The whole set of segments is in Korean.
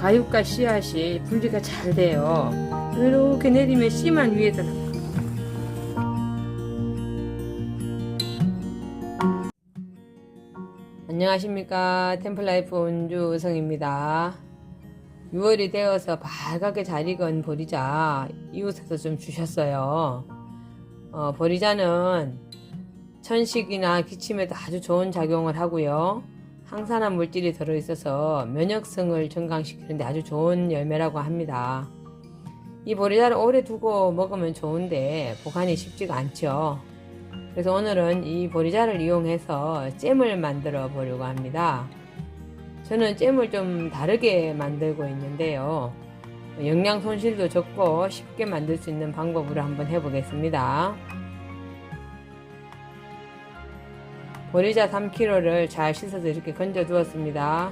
가육과 씨앗이 분리가 잘 돼요. 이렇게 내리면 씨만 위에서 나. 안녕하십니까 템플라이프 온주 우성입니다. 6월이 되어서 밝게 잘 익은 보리자 이웃에서 좀 주셨어요. 어, 보리자는 천식이나 기침에도 아주 좋은 작용을 하고요. 항산화 물질이 들어있어서 면역성을 증강시키는데 아주 좋은 열매라고 합니다. 이 보리자를 오래 두고 먹으면 좋은데 보관이 쉽지가 않죠. 그래서 오늘은 이 보리자를 이용해서 잼을 만들어 보려고 합니다. 저는 잼을 좀 다르게 만들고 있는데요. 영양 손실도 적고 쉽게 만들 수 있는 방법으로 한번 해보겠습니다. 보리자 3kg를 잘 씻어서 이렇게 건져 두었습니다.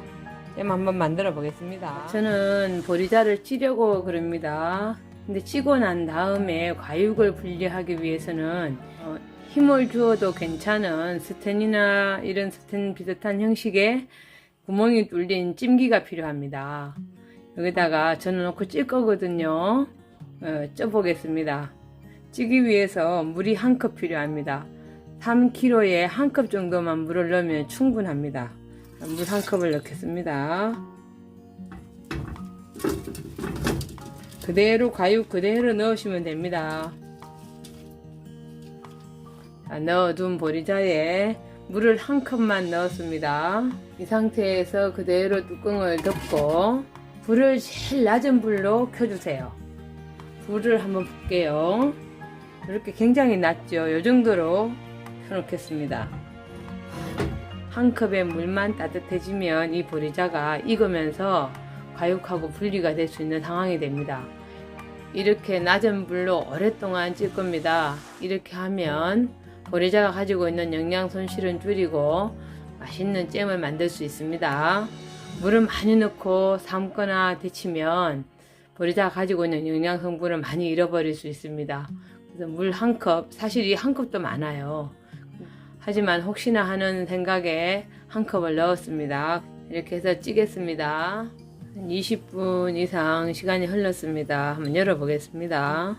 잼 한번 만들어 보겠습니다. 저는 보리자를 찌려고 그럽니다. 근데 찌고 난 다음에 과육을 분리하기 위해서는 어, 힘을 주어도 괜찮은 스텐이나 이런 스텐 비슷한 형식의 구멍이 뚫린 찜기가 필요합니다. 여기다가 저는 놓고 찔 거거든요. 어, 쪄보겠습니다. 찌기 위해서 물이 한 컵 필요합니다. 3kg에 한 컵 정도만 물을 넣으면 충분합니다. 물 한 컵을 넣겠습니다. 그대로 가육 그대로 넣으시면 됩니다. 자, 넣어둔 보리자에 물을 한 컵만 넣었습니다. 이 상태에서 그대로 뚜껑을 덮고 불을 제일 낮은 불로 켜주세요. 불을 한번 볼게요. 이렇게 굉장히 낮죠. 이 정도로 켜놓겠습니다. 한 컵의 물만 따뜻해지면 이 보리자가 익으면서 과육하고 분리가 될 수 있는 상황이 됩니다. 이렇게 낮은 불로 오랫동안 찔 겁니다. 이렇게 하면 보리자가 가지고 있는 영양 손실은 줄이고 맛있는 잼을 만들 수 있습니다. 물을 많이 넣고 삶거나 데치면 보리자가 가지고 있는 영양 성분을 많이 잃어버릴 수 있습니다. 그래서 물 한 컵, 사실 이 한 컵도 많아요. 하지만 혹시나 하는 생각에 한 컵을 넣었습니다. 이렇게 해서 찌겠습니다. 한 20분 이상 시간이 흘렀습니다. 한번 열어보겠습니다.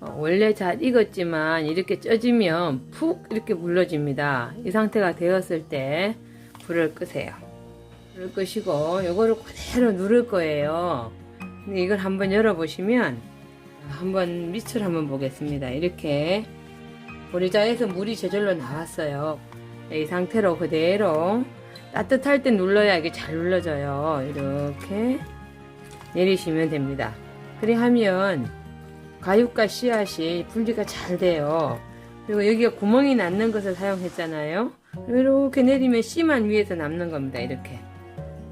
어, 원래 잘 익었지만 이렇게 쪄지면 푹 이렇게 물러집니다. 이 상태가 되었을 때 불을 끄세요. 불을 끄시고 이거를 그대로 누를 거예요. 근데 이걸 한번 열어보시면 한번 밑을 한번 보겠습니다. 이렇게 보리자에서 물이 저절로 나왔어요. 이 상태로 그대로 따뜻할 때 눌러야 이게 잘 눌러져요. 이렇게 내리시면 됩니다. 그래 하면 가육과 씨앗이 분리가 잘 돼요. 그리고 여기가 구멍이 났는 것을 사용했잖아요. 이렇게 내리면 씨만 위에서 남는 겁니다. 이렇게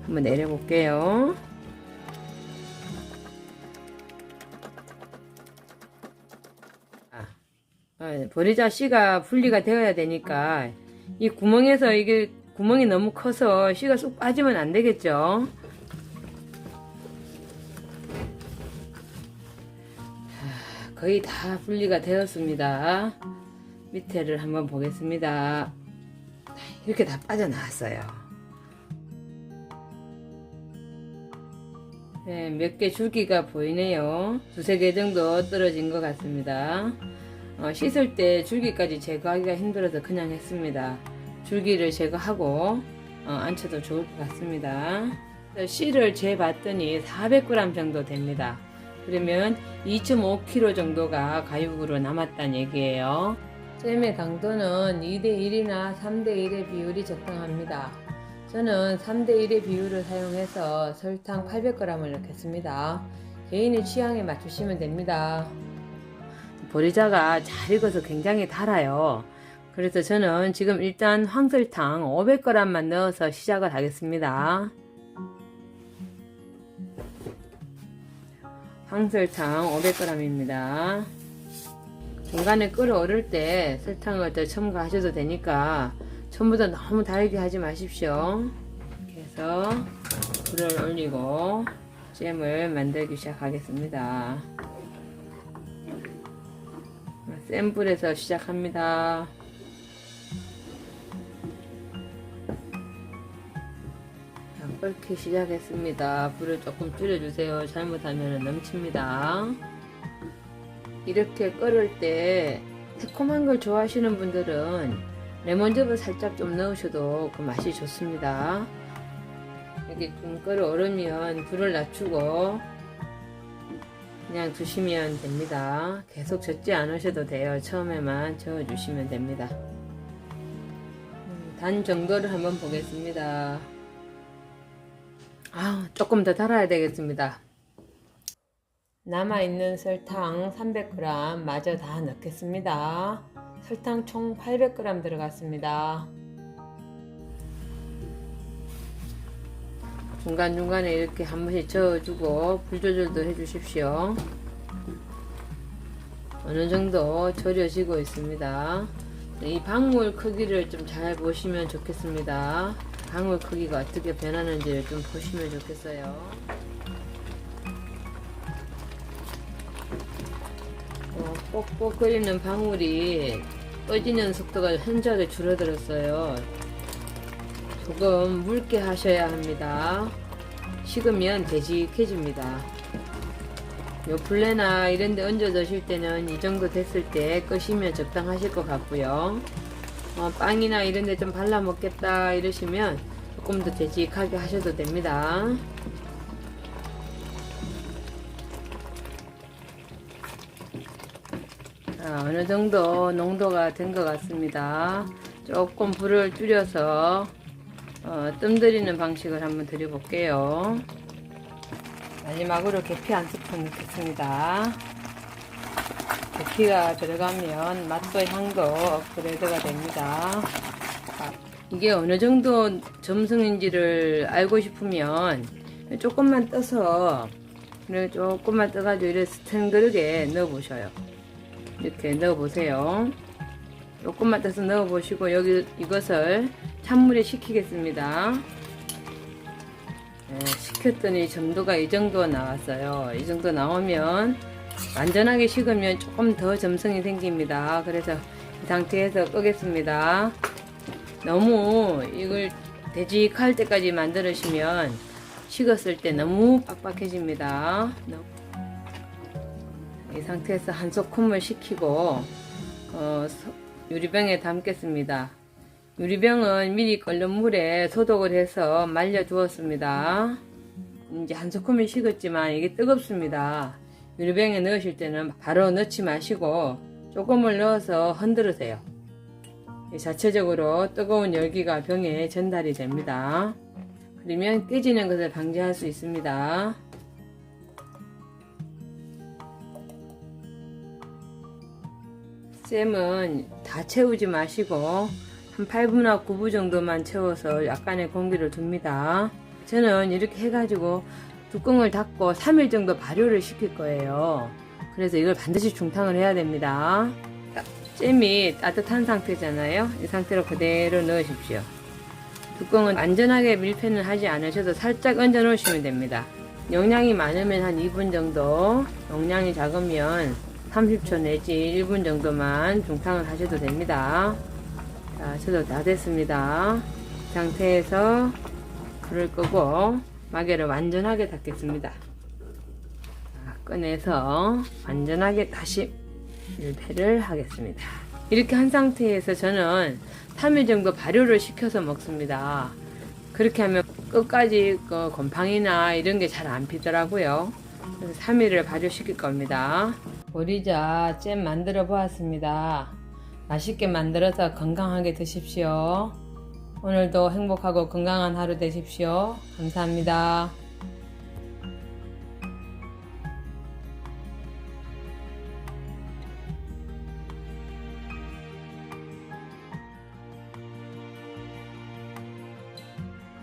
한번 내려볼게요. 아, 보리자 씨가 분리가 되어야 되니까 이 구멍에서 이게 구멍이 너무 커서 씨가 쏙 빠지면 안 되겠죠. 거의 다 분리가 되었습니다. 밑에를 한번 보겠습니다. 이렇게 다 빠져나왔어요. 네, 몇 개 줄기가 보이네요. 두세 개 정도 떨어진 것 같습니다. 어, 씻을 때 줄기까지 제거하기가 힘들어서 그냥 했습니다. 줄기를 제거하고 어, 안쳐도 좋을 것 같습니다. 씨를 재봤더니 400g 정도 됩니다. 그러면 2.5kg 정도가 가육으로 남았다는 얘기예요. 잼의 강도는 2대1이나 3대1의 비율이 적당합니다. 저는 3대1의 비율을 사용해서 설탕 800g을 넣겠습니다. 개인의 취향에 맞추시면 됩니다. 보리자가 잘 익어서 굉장히 달아요. 그래서 저는 지금 일단 황설탕 500g만 넣어서 시작을 하겠습니다. 황설탕 500g입니다. 중간에 끓어오를 때 설탕을 더 첨가하셔도 되니까 처음부터 너무 달게 하지 마십시오. 이렇게 해서 불을 올리고 잼을 만들기 시작하겠습니다. 센 불에서 시작합니다. 끓기 시작했습니다. 불을 조금 줄여주세요. 잘못하면 넘칩니다. 이렇게 끓을 때 새콤한 걸 좋아하시는 분들은 레몬즙을 살짝 좀 넣으셔도 그 맛이 좋습니다. 이렇게 좀 끓어 오르면 불을 낮추고 그냥 두시면 됩니다. 계속 젓지 않으셔도 돼요. 처음에만 저어주시면 됩니다. 음, 단 정도를 한번 보겠습니다. 아, 조금 더 달아야 되겠습니다. 남아있는 설탕 300g 마저 다 넣겠습니다. 설탕 총 800g 들어갔습니다. 중간중간에 이렇게 한 번씩 저어주고 불 조절도 해주십시오. 어느 정도 절여지고 있습니다. 이 방울 크기를 좀 잘 보시면 좋겠습니다. 방울 크기가 어떻게 변하는지를 좀 보시면 좋겠어요. 어, 꼭꼭 끓이는 방울이 떠지는 속도가 현저하게 줄어들었어요. 조금 묽게 하셔야 합니다. 식으면 되직해집니다. 요 블레나 이런 데 얹어 드실 때는 이 정도 됐을 때 끄시면 적당하실 것 같고요. 어, 빵이나 이런 데 좀 발라 먹겠다 이러시면 조금 더 되직하게 하셔도 됩니다. 자, 어느 정도 농도가 된 것 같습니다. 조금 불을 줄여서 어, 뜸 들이는 방식을 한번 드려볼게요. 마지막으로 계피 한 스푼 넣겠습니다. 계피가 들어가면 맛도 향도 업그레이드가 됩니다. 아, 이게 어느 정도 점성인지를 알고 싶으면 조금만 떠서 조금만 떠가지고 이렇게 스텐 그릇에 넣어 보셔요. 이렇게 넣어 보세요. 조금만 떠서 넣어 보시고 여기 이것을 찬물에 식히겠습니다. 네, 식혔더니 점도가 이 정도 나왔어요. 이 정도 나오면 완전하게 식으면 조금 더 점성이 생깁니다. 그래서 이 상태에서 끄겠습니다. 너무 이걸 되직할 때까지 만들으시면 식었을 때 너무 빡빡해집니다. 이 상태에서 한 소금을 식히고 어, 소- 유리병에 담겠습니다. 유리병은 미리 끓는 물에 소독을 해서 말려 두었습니다. 이제 한 소금이 식었지만 이게 뜨겁습니다. 유리병에 넣으실 때는 바로 넣지 마시고 조금을 넣어서 흔들으세요. 이 자체적으로 뜨거운 열기가 병에 전달이 됩니다. 그러면 깨지는 것을 방지할 수 있습니다. 쌤은 다 채우지 마시고 한 8분하고 9분 정도만 채워서 약간의 공기를 둡니다. 저는 이렇게 해가지고 뚜껑을 닫고 3일 정도 발효를 시킬 거예요. 그래서 이걸 반드시 중탕을 해야 됩니다. 자, 잼이 따뜻한 상태잖아요. 이 상태로 그대로 넣으십시오. 뚜껑은 안전하게 밀폐는 하지 않으셔도 살짝 얹어 놓으시면 됩니다. 용량이 많으면 한 2분 정도, 용량이 작으면 30초 내지 1분 정도만 중탕을 하셔도 됩니다. 자, 저도 다 됐습니다. 이 상태에서 불을 끄고 마개를 완전하게 닫겠습니다. 자, 꺼내서 완전하게 다시 밀폐를 하겠습니다. 이렇게 한 상태에서 저는 3일 정도 발효를 시켜서 먹습니다. 그렇게 하면 끝까지 그 곰팡이나 이런 게 잘 안 피더라고요. 그래서 3일을 발효시킬 겁니다. 보리자 잼 만들어 보았습니다. 맛있게 만들어서 건강하게 드십시오. 오늘도 행복하고 건강한 하루 되십시오. 감사합니다.